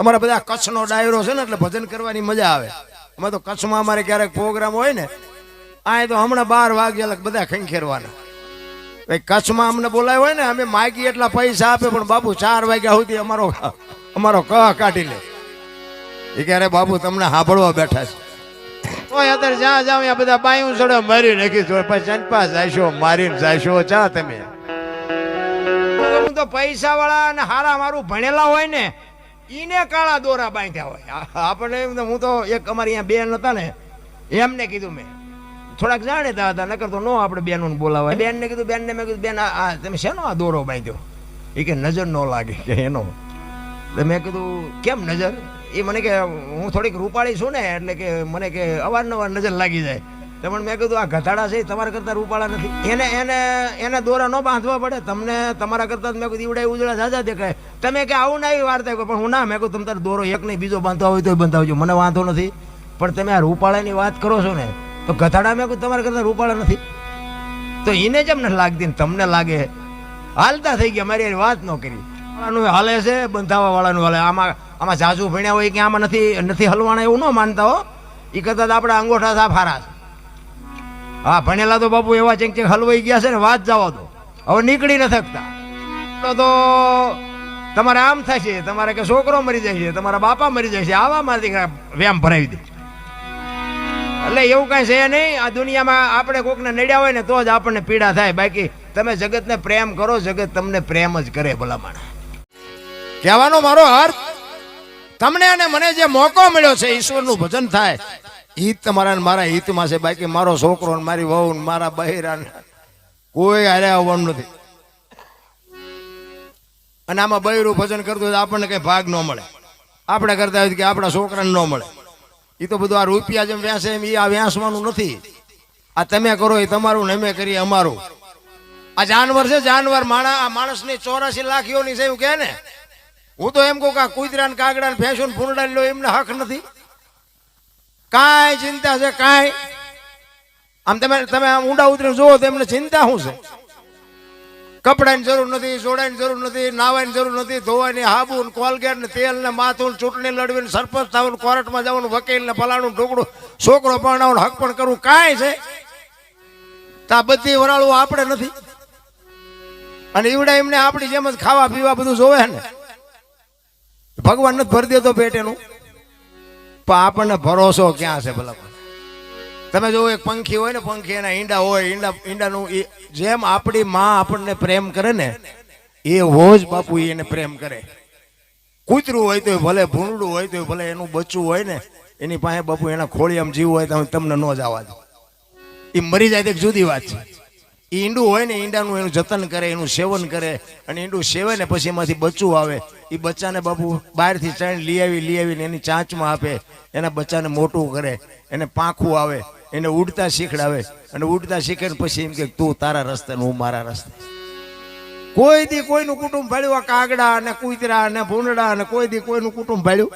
તમારા બધા કચ્છનો ડાયરો છે ને એટલે ભજન કરવાની મજા આવે. એમાં તો કચ્છમાં અમારે ક્યારેક પ્રોગ્રામ હોય ને આ તો હમણાં બાર વાગ્યા બધા ખંખેરવાના. ભાઈ, કચ્છમાં અમને બોલાય હોય ને, અમે માગી એટલા પૈસા આપે, પણ બાબુ ચાર વાગ્યા સુધી અમારો અમારો કહ કાઢી લે. એ ક્યારે બાબુ તમને સાંભળવા બેઠા છે? ઓય, અત્યારે જ્યાં જાવ ત્યાં બધા બાયું ચડે, મારી નાખી તો પછી ચંપા જાયશો, મારીને જાયશો. ચા તમે. હું તો પૈસા વાળા અને હારા મારું ભણેલા હોય ને ઈને કાળા દોરા બાંધ્યા હોય. આપણે એમ હું તો એક અમારી અહીંયા બેન હતા ને, એમને કીધું મેં. થોડાક જાણીતા હતા, નકર તો નો આપણે બેનોને બોલાવાય. બેનને કીધું, બેનને મેં કીધું, બેન, આ તમે શેનો આ દોરો બાંધ્યો? એ કે, નજર ન લાગે. કે એનો. તો મેં કીધું, કેમ નજર? એ મને કે, હું થોડીક રૂપાળી છું ને, એટલે કે મને કે અવારનવાર નજર લાગી જાય. પણ મેં કીધું, આ ગધાડા છે તમારા કરતાં રૂપાળા નથી. એને એને એને દોરા ન બાંધવા પડે. તમને તમારા કરતાં મેં કીધું ઈવડા ઉજળા ઝાઝા દેખાય. તમે કે, આવું ના, એ વાર્તા પણ હું ના, મેં કીધું, તમે દોરો એક નહીં, બીજો બાંધવા હોય તો બંધાવજો. મને વાંધો નથી. પણ તમે આ રૂપાળાની વાત કરો છો ને, તો ગધાડા મેં કીધું, તમારા કરતા રૂપાળા નથી. તો એને જેમ નથી લાગતી ને તમને લાગે? હાલતા થઈ ગયા, મારી વાત ન કરી. વાળાનું હાલે છે બંધાવા વાળાનું હાલે. આમાં આમાં જાજુ ભણ્યા હોય કે આમાં નથી નથી હલવાના એવું ન માનતા હો. એ કદાચ આપણા અંગોઠા સાફ હારા છે. હા, ભણેલા તો બાપુ એવા ચેક ચેક હલવાઈ ગયા છે ને, વાત જવા દો. હવે નીકળી ન શકતા. તો તમારે આમ થશે, તમારે કે છોકરો મરી જાય છે તમારા બાપા મરી જાય છે આવા માંથી વ્યામ ભરાવી દે. એટલે એવું કાંઈ છે નહીં, આ દુનિયામાં આપણે કોકને નડ્યા હોય ને, તો જ આપણને પીડા થાય. બાકી તમે જગતને પ્રેમ કરો, જગત તમને પ્રેમ જ કરે, ભલામણ. કહેવાનો મારો અર્થ, તમને અને મને જે મોકો મળ્યો છે, ઈશ્વરનું ભજન થાય હિત તમારા મારા હિતમાં છે. બાકી મારો છોકરો મારી વહુ મારા બહેરા કોઈ હારે આવવાનું નથી. અને આમાં બહેરું ભજન કરતું હોય તો આપણને કઈ ભાગ ન મળે. આપણે કરતા હોય કે આપણા છોકરાને ન મળે. એ તો બધું આ રૂપિયા જેમ વ્યાસે એમ એ આ વ્યાસવાનું નથી. આ તમે કરો એ તમારું ને અમે કરીએ અમારું. આ જાનવર છે, જાનવર માણા આ માણસની ચોરાસી લાખીઓની છે એવું કહે ને? હું તો એમ કહું કે કૂતરા ને કાગડા ને ભેંસો ને ફૂંડા લો, એમને હક નથી. કાંઈ ચિંતા છે, કાંઈ. આમ તમે તમે આમ ઊંડા ઉતરીને જુઓ તો એમને ચિંતા શું છે? કપડાની જરૂર નથી, સોડાની જરૂર નથી, નાવાની જરૂર નથી, ધોવાની હાબુ ને કોલગેટ ને તેલ ને માથું ચૂંટણી લડવી ને સરપંચ થવાનું, કોર્ટમાં જવાનું વકીલ ને ફલાણું ઢોકડું, છોકરો પરણાવું હક પણ કરવું કાંઈ છે? તો બધી વરાળું આપણે નથી. અને ઈવડા એમને આપણી જેમ જ ખાવા પીવા બધું જોવે ને? ભગવાન નથી ભરી દેતો પેટેનું પણ આપણને ભરોસો ક્યાં છે ભલા તમે જો એક પંખી હોય ને, પંખી એના ઈંડા હોય, ઈંડા, ઈંડાનું જેમ આપણી માં આપણને પ્રેમ કરે ને, એ હોજ બાપુ એને પ્રેમ કરે. કૂતરું હોય તો ભલે, ભૂંડું હોય તો ભલે, એનું બચ્ચું હોય ને, એની પાસે બાપુ એના ખોળિયામાં જીવ હોય તો તમને ન જવા દે એ મરી જાય તો જુદી વાત છે. ઈંડું હોય ને ઈંડાનું એનું જતન કરે, એનું સેવન કરે અને ઈંડું સેવે ને પછી એમાંથી બચ્ચું આવે. એ બચ્ચાને બાપુ બહારથી ચાણ લઈ આવી, લઈ આવીને એની ચાંચમાં આપે. એના બચ્ચાને મોટું કરે, એને પાંખું આવે, એને ઉડતા શીખડાવે. અને ઉડતા શીખે પછી એમ કે, તું તારા રસ્તે હું મારા રસ્તે. કોઈ દી કોઈનું કુટુંબ ભાળ્યું આ કાગડા અને કુતરા અને ભૂંડડા અને કોઈ દી કોઈનું કુટુંબ ભાળ્યું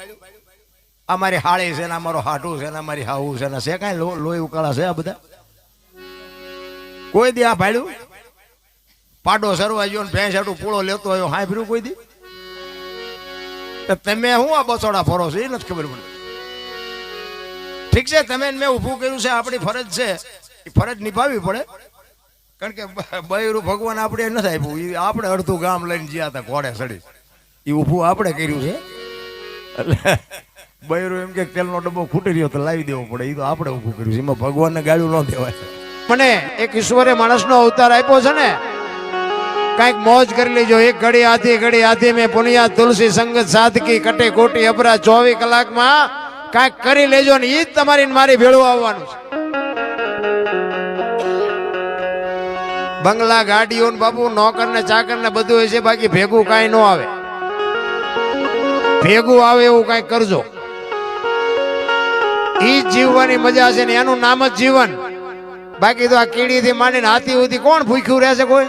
આ મારી હાળી છે ને અમારો મારો હાટું છે ને અમારી મારી હાવું છે ને છે કાંઈ લોહી ઉકાળા છે આ બધા? કોઈ દી આ ભાડ્યું? પાડો સરવા ગયો ને ભેંસ હાટું પૂળો લેતો હાય ફર્યું કોઈ દી? તમે હું આ બસોડા ફરો છો? એ નથી ખબર મને. ઠીક છે, તમે મેં ઊભું કર્યું છે, આપણી ફરજ છે. એ ફરજ નિભાવવી પડે. કારણ કે બૈરું ભગવાન આપણે નથી આપ્યું. એ આપણે અડધું ગામ લઈને જ્યાં હતા, ઘોડે ચડી એ ઊભું આપણે કર્યું છે. એટલે એમ કે, તેલનો ડબ્બો ખૂટી રહ્યો તો લાવી દેવો પડે. એ તો આપણે ઊભું કર્યું છે. એમાં ભગવાનને ગાળ્યું ન દેવાય. મને એક ઈશ્વરે માણસનો અવતાર આપ્યો છે ને, કંઈક મોજ કરી લેજો. એક ઘડી આધી ઘડી આધી મેં પુનિયા તુલસી સંગત સાધકી કટે કોટી અબરા ચોવીસ કલાકમાં કંઈક કરી લેજો ને એ જ તમારી મારી ભેળું આવવાનું છે. બંગલા ગાડીઓ બાપુ, નોકર ને ચાકર ને બધું હોય છે, બાકી ભેગું કાંઈ ન આવે. ભેગું આવે એવું કાંઈક કરજો. જ જીવવાની મજા છે ને, એનું નામ જ જીવન. બાકી તો આ કીડી થી માંડીને હાથી સુધી કોણ ભૂખ્યું રહેશે કોઈ?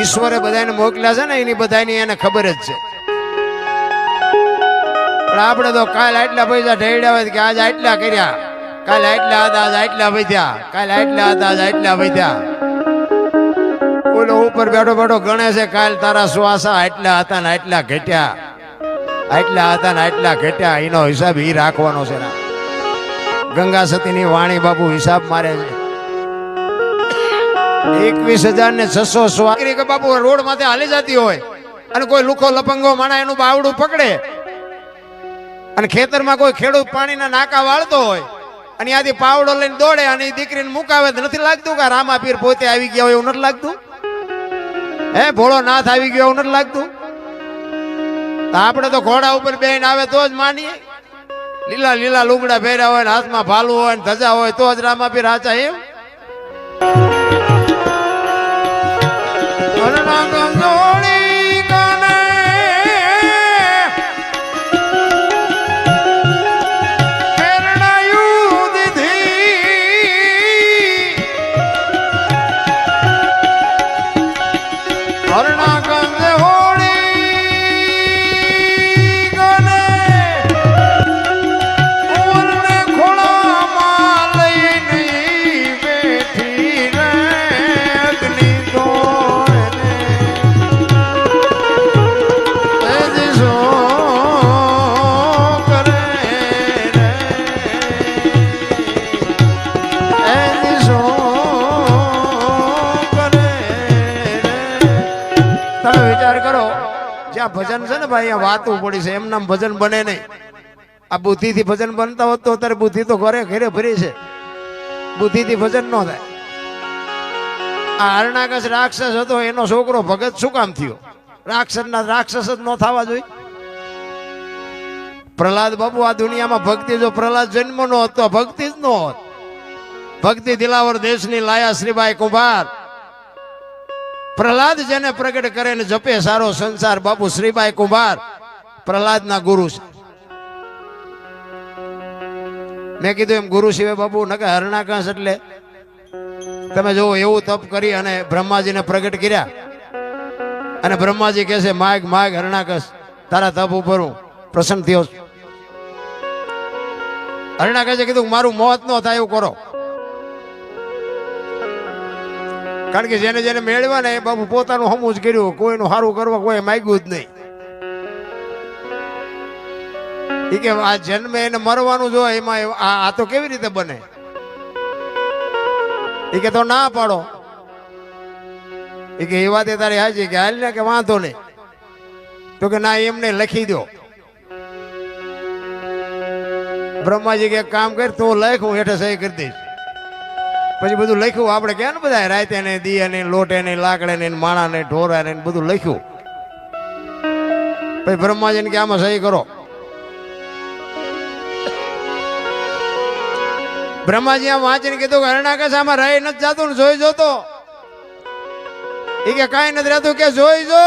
ઈશ્વરે બધાને મોકલ્યા છે ને, એની બધાની એને ખબર જ છે. પણ આપણે તો કાલ આટલા પૈસા ઢેડ્યા હોય કે આજ આટલા કર્યા. કાલ આટલા હતા, આજ આટલા વધ્યા કાલ આટલા હતા, આજ આટલા વધ્યા ઓલો ઉપર બેઠો બેઠો ગણે છે કાલ તારા શ્વાસા આટલા હતા ને આટલા ઘટ્યા. આટલા હતા ને આટલા ઘટ્યા. એનો હિસાબ એ રાખવાનો છે. રામ. ગંગા સતીની વાણી બાબુ હિસાબ મારે છે. એકવીસ હજાર ને છસો સ્વાગરી કે બાબુ રોડ માથે હાલી જતી હોય અને કોઈ લુખો લપંગો માણા એનું બાવડું પકડે અને ખેતરમાં કોઈ ખેડૂત પાણીના નાકા વાળતો હોય અને ત્યાંથી પાવડો લઈને દોડે અને એ દીકરીને મુકાવે તો નથી લાગતું કે રામા પીર પોતે આવી ગયા હોય એવું નથી લાગતું? હે, ભોળો નાથ આવી ગયો એવું નથી લાગતું? આપણે તો ઘોડા ઉપર બેન આવે તો જ માનીએ. લીલા લીલા લુગડા પહેર્યા હોય હાથમાં ભાલું હોય ધજા હોય તો જ રામા પીર હાચા, એમ? ભજન છે ને ભાઈ અહીંયા વાતું છે એમના ભજન બને નહીં. આ બુદ્ધિથી ભજન બનતા હોત તો અત્યારે બુદ્ધિ તો ઘરે ઘરે ભરી છે. બુદ્ધિથી ભજન ન થાય. આ હરણાકશ રાક્ષસ હતો, એનો છોકરો ભગત શું કામ થયો? રાક્ષસના રાક્ષસ જ ન થવા જોઈએ. પ્રહલાદ બાબુ આ દુનિયામાં ભક્તિ જો પ્રહલાદ જન્મ નો હતો ભક્તિ જ ન હોત. ભક્તિ દિલાવર દેશની લાયા શ્રીભાઈ કુંભાર. પ્રહલાદ જેને પ્રગટ કરે ને જપે સારો સંસાર, બાપુ શ્રીભાઈ કુંભાર. પ્રહલાદના ગુરુ છે. મેં કીધું એમ ગુરુ શિવે બાબુ નકે હરણાકાશ એટલે? તમે જો એવું તપ કરી અને બ્રહ્માજીને પ્રગટ કર્યા. અને બ્રહ્માજી કહે છે, માગ માગ હરણાકશ તારા તપ ઉપર હું પ્રસન્ન થયો છું. હરણાકશે કીધું, મારું મોત ન થાય એવું કરો. કારણ કે જેને જેને મેળવ્યા ને એ બાપુ પોતાનું હમું જ કર્યું. કોઈનું સારું કરવા કોઈ માગ્યું જ નહીં. ઠીક કે આ જન્મે એને મરવાનું જો, એમાં આ તો કેવી રીતે બને? એ કે તો ના પાડો. એ કે એ વાત તારી હાજી કે હાલ ને કે વાંધો નહીં. તો કે ના, એમને લખી દો બ્રહ્માજી કે કામ કર, તું લખ, હું હેઠે સહી કરી દઈશ. પછી બધું લખ્યું. આપણે કે ને બધા રાતે ને દિયા ને લોટે ને લાકડે ને માણા ને ઢોરા ને બધું લખ્યું. પછી બ્રહ્માજીને કે આમાં સહી કરો. બ્રહ્માજી આમ વાંચીને કીધું કે અરણાકશ આમાં રહી નથી જાતું ને જોઈ જોતો. એ કે કાંઈ નથી રહેતું કે જોઈ જો.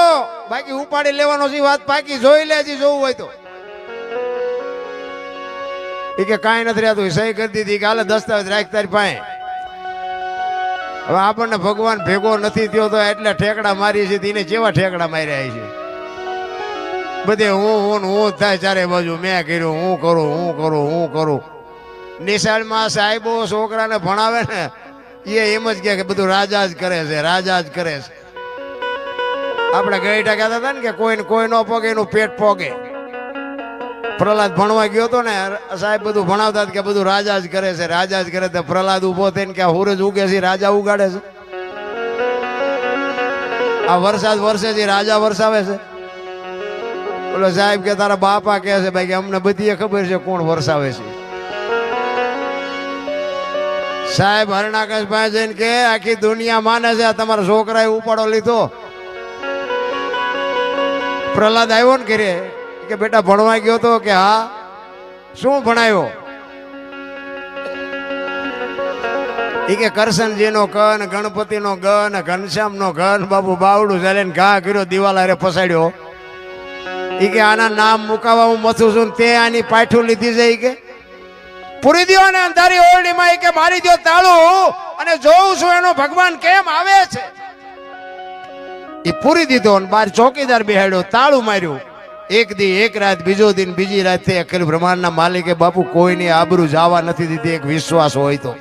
બાકી ઉપાડી લેવાનો છે વાત પાકી, જોઈ લે હજી જોવું હોય તો. એ કે કાંઈ નથી રહેતું સહી કરી દીધી. કે હાલે દસ્તાવેજ રાખ તારી પાસે. હવે આપણને ભગવાન ભેગો નથી થયો તો એટલે ઠેકડા મારી છે તેને જેવા ઠેકડા માર્યા છે? બધે હું હું હું થાય ચારે બાજુ, મેં કર્યું, હું કરું હું કરું હું કરું. નિશાળમાં સાહેબો, છોકરાને ભણાવે ને, એ એમ જ કે બધું રાજા જ કરે છે, રાજા જ કરે છે. આપણે ગઈઠા કહેતા હતા ને કે કોઈને કોઈ ન પોગે, એનું પેટ પોગે. પ્રહલાદ ભણવા ગયો હતો ને, સાહેબ બધું ભણાવતા કે બધું રાજા જ કરે છે, રાજા જ કરે તો પ્રહલાદ ઊભો થઈને કે હુરજ ઉગે છે રાજા ઉગાડે છે. આ વરસાદ વરસે છે રાજા વરસાવે છે. બોલો સાહેબ કે તારા બાપા કહે છે, ભાઈ, કે અમને બધી ખબર છે કોણ વરસાવે છે. સાહેબ હરણાકશભાઈ જઈને કે, આખી દુનિયા માને છે તમારા છોકરાએ ઉપાડો લીધો. પ્રહલાદ આવ્યો ને ઘરે. કે બેટા ભણવા ગયો તો કે હા? શું ભણાયો? એ કે કરશનજીનો કન ગણપતિનો ગન ઘનશ્યામનો ઘન બાબુ બાવડું ચાલે ઘા કર્યો, દિવાલ અરે ફસાડ્યો. એ કે આના નામ મુકાવા હું મથું છું તે આની પાઠું લીધી છે કે. પૂરી દ્યો ને અંધારી ઓરડીમાં એ કે મારી દ્યો તાળું અને જોઉં છું એનો ભગવાન કેમ આવે છે. એ પૂરી દીધો બાર ચોકીદાર બેહાડ્યો, તાળું માર્યું. એક દી, એક રાત, બીજો દિન, બીજી રાત અખિલ બ્રહ્માંડના માલિકે બાપુ કોઈની આબરૂ જવા નથી દીધી. એક વિશ્વાસ હોય તો.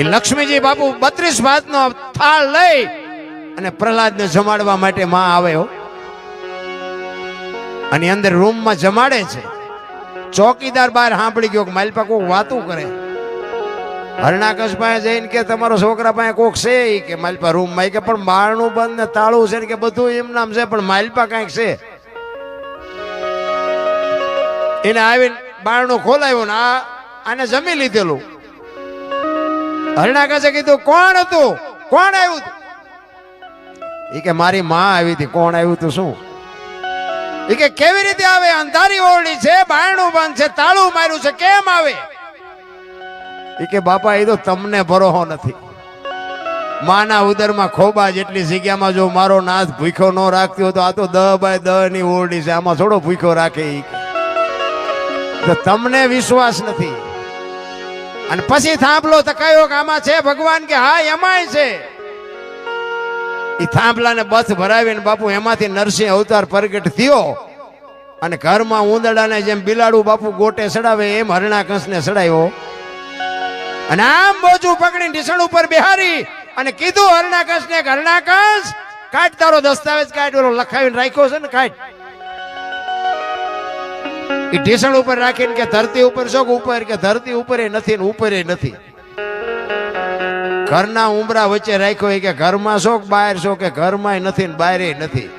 લક્ષ્મીજી બાપુ બત્રીસ ભાતનો થાળ લઈ અને પ્રહલાદને જમાડવા માટે માં આવે અને અંદર રૂમમાં જમાડે છે. ચોકીદાર બહાર સાંભળી ગયો માલપા કોઈ વાતું કરે. હરણાકશ પાસે જઈને કે તમારો છોકરા પાસે કોક છે કે માલપા રૂમમાં ઈ કે પણ બારણું બંધ ને તાળું છે ને કે બધું એમ નામ છે, પણ માલપા કાંઈક છે. એને આવીને બારણું ખોલાવ્યું ને આ આને જમી લીધેલું. હરણાકશે કીધું, કોણ હતું? કોણ આવ્યું? ઈ કે, મારી માં આવી હતી. કોણ આવ્યું તું શું? એ કે, કેવી રીતે આવે? અંધારી ઓરડી છે, બારણું બંધ છે, તાળું માર્યું છે. કેમ આવે? ઈ કે, બાપા એ તો તમને ભરોહો નથી. માના ઉદરમાં ખોબા જેટલી જગ્યામાં જો મારો નાથ ભૂખ્યો ન રાખતી તો આ તો દ બાય દ ની ઓરડી છે. આમાં થોડો ભૂખ્યો રાખે તમને વિશ્વાસ નથી. અને પછી થાંભલો તો કયો કે આમાં છે ભગવાન કે, હા, એમાંય છે. એ થાંભલાને બથ ભરાવીને બાપુ એમાંથી નરસિંહ અવતાર પ્રગટ થયો. અને ઘરમાં ઉંદડાને જેમ બિલાડું બાપુ ગોટે સડાવે એમ હરણાકંસને સડાવ્યો અને આમ બોજું પકડીને ઢીસણ ઉપર બિહારી અને કીધું હરણાકશ ને હરણાકશ કાઢ તારો દસ્તાવેજ કાઢ ઓલો લખાવીને રાખ્યો છે ને કાઢ એ ઢીસણ ઉપર રાખીને કે ધરતી ઉપર છો ઉપર કે ધરતી ઉપર એ નથી ને ઉપર એ નથી. ઘરના ઉમરા વચ્ચે રાખ્યો એ કે ઘરમાં છો કે બહાર છો કે ઘરમાં નથી ને બહાર નથી.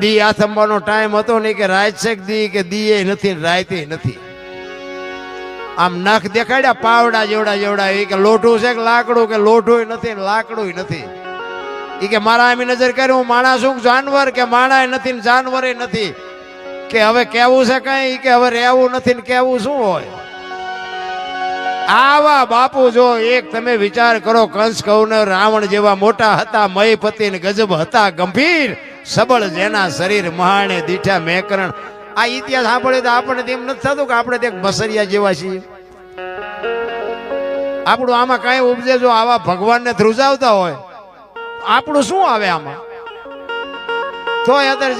દી આથમવાનો ટાઈમ હતો ને કે રાત દી કે દી દીએ નથી રાતે નથી. આમ નખ દેખાડ્યા, પાવડા જેવડા જેવડા. એ કે લોઠું છે કે લાકડું કે લોઠું નથી લાકડું નથી. એ કે મારા એમની નજર કરી હું માણસ હું જાનવર કે માણા નથી જાનવરે નથી. કે હવે કેવું છે કઈ? કે હવે રહેવું નથી ને કેવું શું હોય? આવા બાપુ જો એક તમે વિચાર કરો, કંસ કૌરવ રાવણ જેવા મોટા હતા, મયપતિ ને ગજબ હતા, ગંભીર, સબળ જેના શરીર મહાણે દીઠા મેકરણ. આ ઇતિહાસ સાંભળે તો આપણને તેમ નથી થતું કે આપણે તે બસરિયા જેવા છીએ. આપણું આમાં કઈ ઉપજે જો આવા ભગવાનને ધ્રુજાવતા હોય. આપણું શું આવે આમાં? તો અત્યારે